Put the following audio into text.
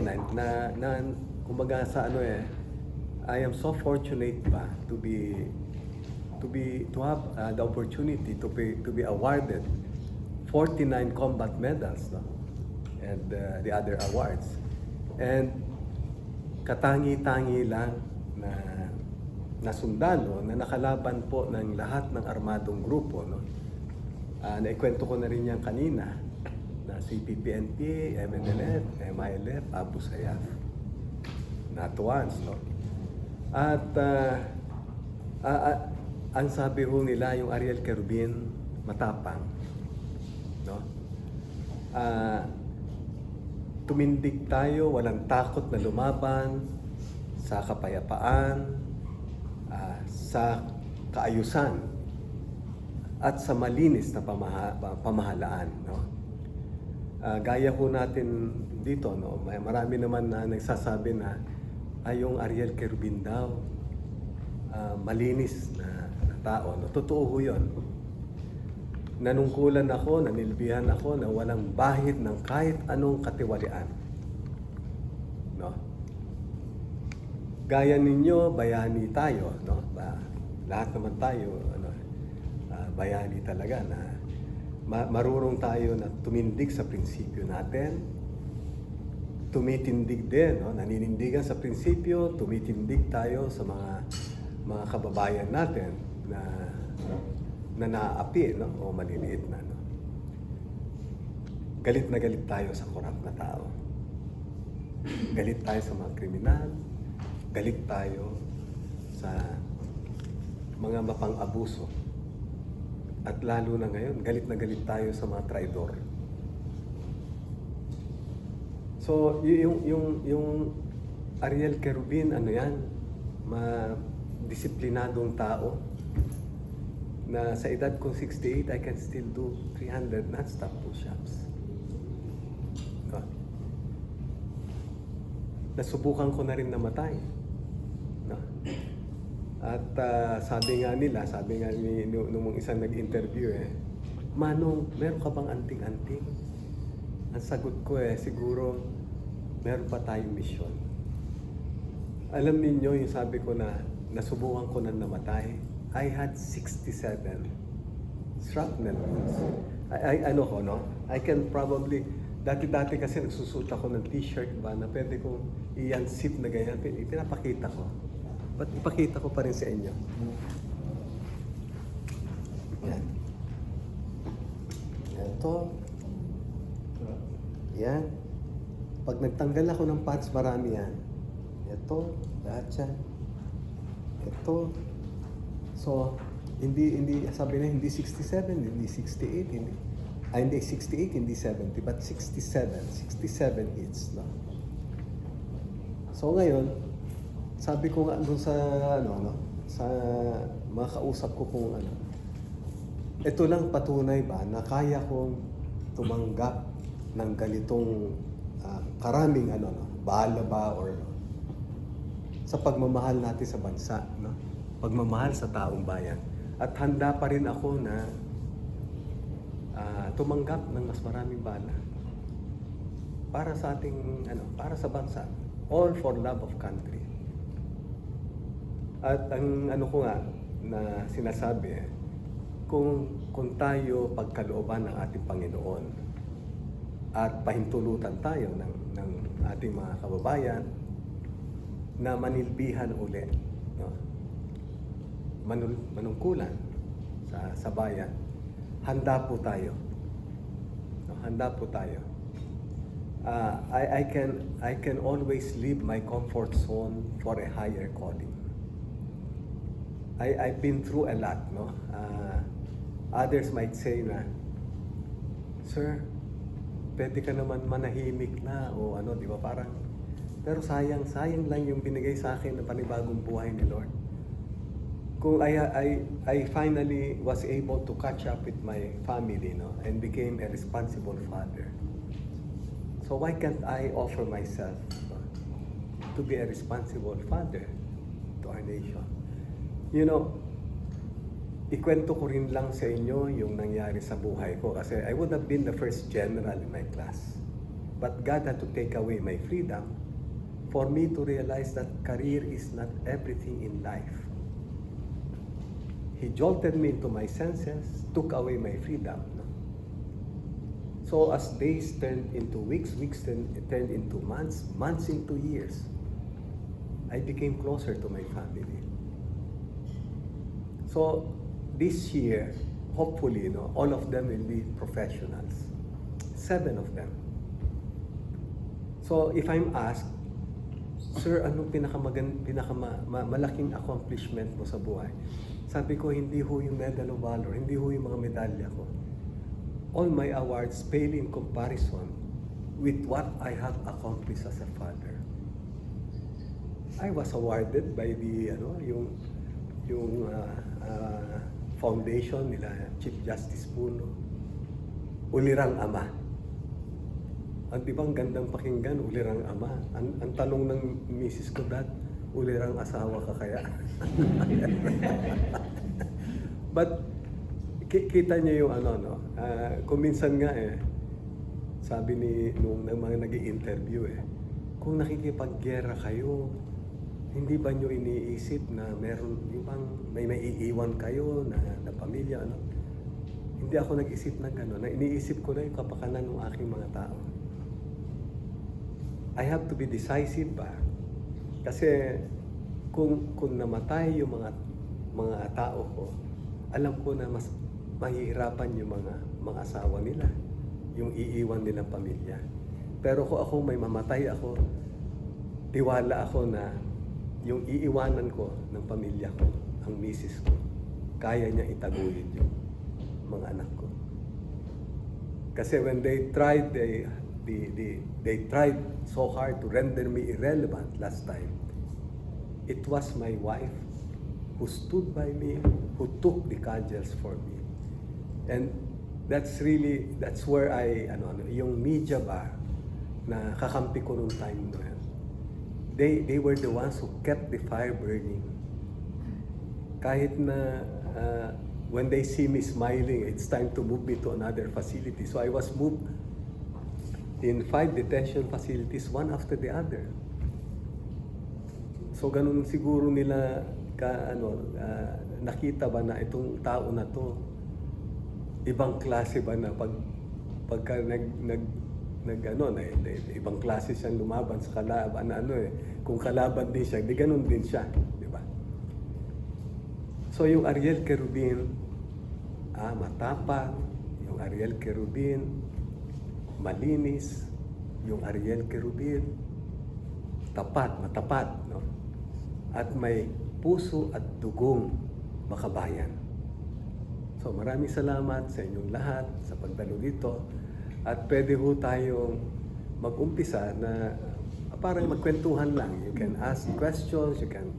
na, na, na kumbaga sa ano eh, I am so fortunate pa to be to be to have uh, the opportunity to be to be awarded 49 combat medals no? and uh, the other awards. And katangi-tangi lang na na sundalo na nakalaban po ng lahat ng armadong grupo no? Ah, naikwento ko na rin yan kanina na si PPNP, MNLF, MILF, Abu Sayyaf. Not once, no? At ah, ah, ah, ang sabi ho nila, yung Ariel Kerubin, matapang. No? Ah, tumindig tayo, walang takot na lumaban sa kapayapaan, ah, sa kaayusan at sa malinis na pamaha, pa- pamahalaan no Ah, gaya ho natin dito no? May marami naman na nagsasabi na ay yung Ariel Kerubin daw ah, malinis na, na tao. No totoo ho yun. Nanungkulan ako nanilbihan ako na walang bahid ng kahit anong katiwalian. No? Gaya ninyo bayani tayo no? Ba, lahat naman tayo ano ah, bayani talaga na ma- tayo na tumindig sa prinsipyo natin. Tumitindig din no? Naninindigan sa prinsipyo tumitindig tayo sa mga mga kababayan natin na na naaapi no? O maliliit na no? Galit na galit tayo sa korap na tao. Galit tayo sa mga kriminal. Galit tayo sa mga mapang-abuso at lalo na ngayon, galit na galit tayo sa mga traidor. So, yung, yung, yung Ariel Kerubin, ano yan, ma disiplinadong tao na sa edad kong 68, I can still do 300 non-stop push-ups. No? Nasubukan ko na rin namatay. At ah, sabi nga nila, sabi nga ni nung, isang nag-interview eh, Manong, meron ka bang anting-anting? Ang sagot ko eh, siguro meron pa tayong misyon. Alam ninyo, yung sabi ko na nasubukan ko na namatay, I had 67 shrapnel wounds. I, I, ano ko, no? I can probably, dati-dati kasi nagsusuot ako ng t-shirt ba na pwede kong i-unzip na ganyan, pin- pinapakita ko. Ba't ipakita ko pa rin sa inyo? Yan. Yan to. Yan. Pag nagtanggal ako ng parts, marami yan. Ito, lahat yan. Ito. So, hindi, hindi, sabi na, hindi 67, hindi 68, hindi, ah, hindi 68, hindi 70, but 67, 67 hits, no? So ngayon, sabi ko nga doon sa, ano, no, sa mga kausap ko kung ano, ito lang patunay ba na kaya kong tumanggap ng ganitong ah, karaming ano, no, bahala ba or no, sa pagmamahal natin sa bansa, no? Pagmamahal sa taong bayan. At handa pa rin ako na ah, tumanggap ng mas maraming bala para sa ating ano, para sa bansa. All for love of country. At ang ano ko nga na sinasabi kung kung tayo pagkalooban ng ating Panginoon at pahintulutan tayo ng ng ating mga kababayan na manilbihan uli no? Manul, manungkulan sa, sa bayan handa po tayo no? handa po tayo Ah, I, I can I can always leave my comfort zone for a higher calling I, I've been through a lot no Ah, others might say na sir pwede ka naman manahimik na o ano, di ba? Parang, pero sayang, sayang lang yung binigay sa akin na panibagong buhay ni Lord. Kung I, I, I finally was able to catch up with my family, no, and became a responsible father. So why can't I offer myself to be a responsible father to our nation? You know, ikwento ko rin lang sa inyo yung nangyari sa buhay ko kasi I would have been the first general in my class. But God had to take away my freedom for me to realize that career is not everything in life. He jolted me into my senses, took away my freedom. So as days turned into weeks, weeks turn- turned into months, months into years, I became closer to my family. So this year, hopefully, you know, all of them will be professionals. Seven of them. So if I'm asked, Sir, anong pinakamagan, pinakamalaking accomplishment mo sa buhay? Sabi ko, hindi ho yung Medal of Valor, hindi ho yung mga medalya ko. All my awards pale in comparison with what I have accomplished as a father. I was awarded by the ano yung yung uh, uh, foundation nila Chief Justice Puno. Ulirang Ama. Ang di ba ang gandang pakinggan, ulirang ama. Ang, ang tanong ng misis ko, Dad, ulirang asawa ka kaya? But ki- kita niyo yung ano no. ah, kung minsan nga eh sabi ni nung ng mga nag interview eh kung nakikipaggera kayo hindi ba nyo iniisip na meron yung bang may maiiwan kayo na, na pamilya ano hindi ako nag-isip na gano'n. Na iniisip ko na yung kapakanan ng aking mga tao. I have to be decisive ba? Kasi kung kung namatay yung mga mga tao ko, alam ko na mas mahihirapan yung mga mga asawa nila, yung iiwan nilang pamilya. Pero kung ako may mamatay ako, tiwala ako na yung iiwanan ko ng pamilya ko, ang misis ko, kaya niya itaguyod yung mga anak ko. Kasi when they tried, they, they, they, they tried so hard to render me irrelevant last time. It was my wife who stood by me, who took the cudgels for me. And that's really, that's where I, ano, ano yung media ba, na kakampi ko nung time yun. They, they were the ones who kept the fire burning. Kahit na uh, when they see me smiling, it's time to move me to another facility. So I was moved in five detention facilities, one after the other. So ganun siguro nila ka ano ah, nakita ba na itong tao na to ibang klase ba na pag pagka nag nag nag ano na eh, ibang klase siyang lumaban sa kalaban na ano eh kung kalaban din siya di ganun din siya di ba? So yung Ariel Kerubin ah matapang. Yung Ariel Kerubin malinis. Yung Ariel Kerubin tapat matapat no? At may puso at dugong makabayan. So maraming salamat sa inyong lahat sa pagdalo dito at pwede ho tayong mag-umpisa na parang magkwentuhan lang. You can ask questions, you can